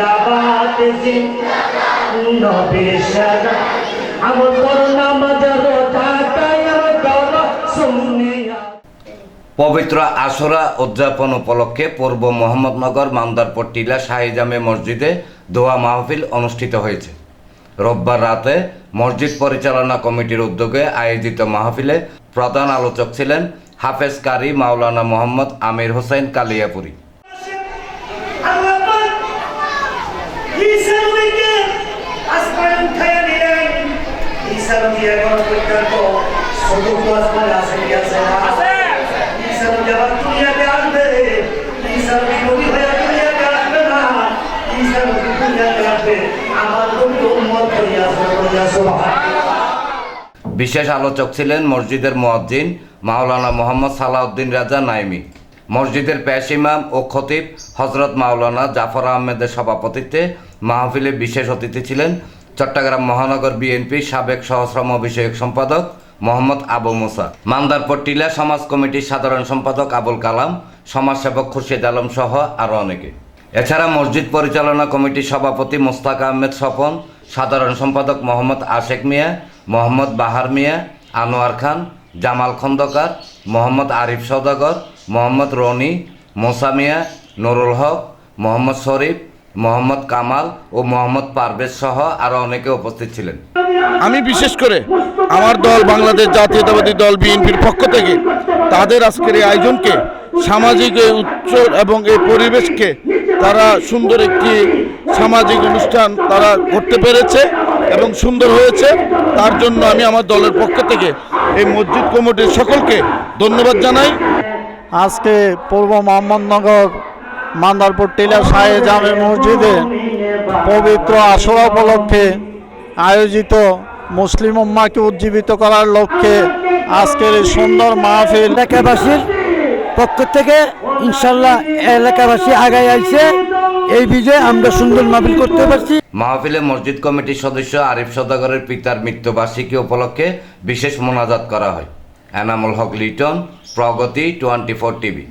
জিন্দাবাদ জিন্দাবাদ। পবিত্র আশরা উদযাপন উপলক্ষে পূর্ব মোহাম্মদনগর মান্দারপর টিলা শাহিজামে মসজিদে দোয়া মাহফিল অনুষ্ঠিত হয়েছে। রোববার রাতে মসজিদ পরিচালনা কমিটির উদ্যোগে আয়োজিত মাহফিলে প্রধান আলোচক ছিলেন হাফেজ কারি মাওলানা মোহাম্মদ আমির হোসেন কালিয়াপুরী। ঈসা এখন পর্যন্ত চতুর্থ আসমানে আছে কি আছে না। ঈসা আবার দুনিয়াতে আসবে। ঈসা নবী নবী হয়ে দুনিয়াতে আসবে না। ঈসা দুনিয়াতে আসবে। আমার নবী উম্মত হইয়া আসবে বিশেষ আলোচক ছিলেন মসজিদের মুয়াজ্জিন মাওলানা মোহাম্মদ সালাউদ্দিন রাজা নাইমি। মসজিদের পেশ ইমাম ও খতিব হজরত মাওলানা জাফর আহমেদের সভাপতিত্বে মাহফিলে বিশেষ অতিথি ছিলেন চট্টগ্রাম মহানগর বিএনপি সাবেক সহশ্রম বিষয়ক সম্পাদক মোহাম্মদ আবু মুসা, মান্দারপর টিলা সমাজ কমিটির সাধারণ সম্পাদক আবুল কালাম, সমাজসেবক খুরশেদ আলম সহ আরও অনেকে। এছাড়া মসজিদ পরিচালনা কমিটির সভাপতি মোস্তাক আহমেদ স্বপন, সাধারণ সম্পাদক মোহাম্মদ আশেক মিয়া, মোহাম্মদ বাহার মিয়া, আনোয়ার খান, জামাল খন্দকার, মোহাম্মদ আরিফ সওদাগর, মোহাম্মদ রনি, মোসা মিয়া, নুরুল হক, মোহাম্মদ শরীফ মোহাম্মদ কামাল ও মোহাম্মদ পারভেজ সহ আরও অনেকে উপস্থিত ছিলেন। আমি বিশেষ করে আমার দল বাংলাদেশ জাতীয়তাবাদী দল বিএনপির পক্ষ থেকে তাদের আজকের এই আয়োজনকে সামাজিক এই উচ্চ এবং এই পরিবেশকে তারা সুন্দর একটি সামাজিক অনুষ্ঠান তারা করতে পেরেছে এবং সুন্দর হয়েছে। তার জন্য আমি আমার দলের পক্ষ থেকে এই মসজিদ কমিটির সকলকে ধন্যবাদ জানাই। আজকে পূর্ব মোহাম্মদনগর মান্দারপুর টিলা শাহে জামে মসজিদে পবিত্র আসরা উপলক্ষে আয়োজিত মুসলিম উম্মাকে উজ্জীবিত করার লক্ষ্যে আজকের এই সুন্দর মাহফিল। এলাকাবাসীর পক্ষ থেকে ইনশাল্লাহ এলাকাবাসী আগায় আইছে। এই বিজয় আমরা সুন্দর মাহফিল করতে পারছি। মাহফিলে মসজিদ কমিটির সদস্য আরিফ সদাগরের পিতার মৃত্যুবার্ষিকী উপলক্ষে বিশেষ মোনাজাত করা হয়। Enamul Haque Liton Pragati twenty four TV.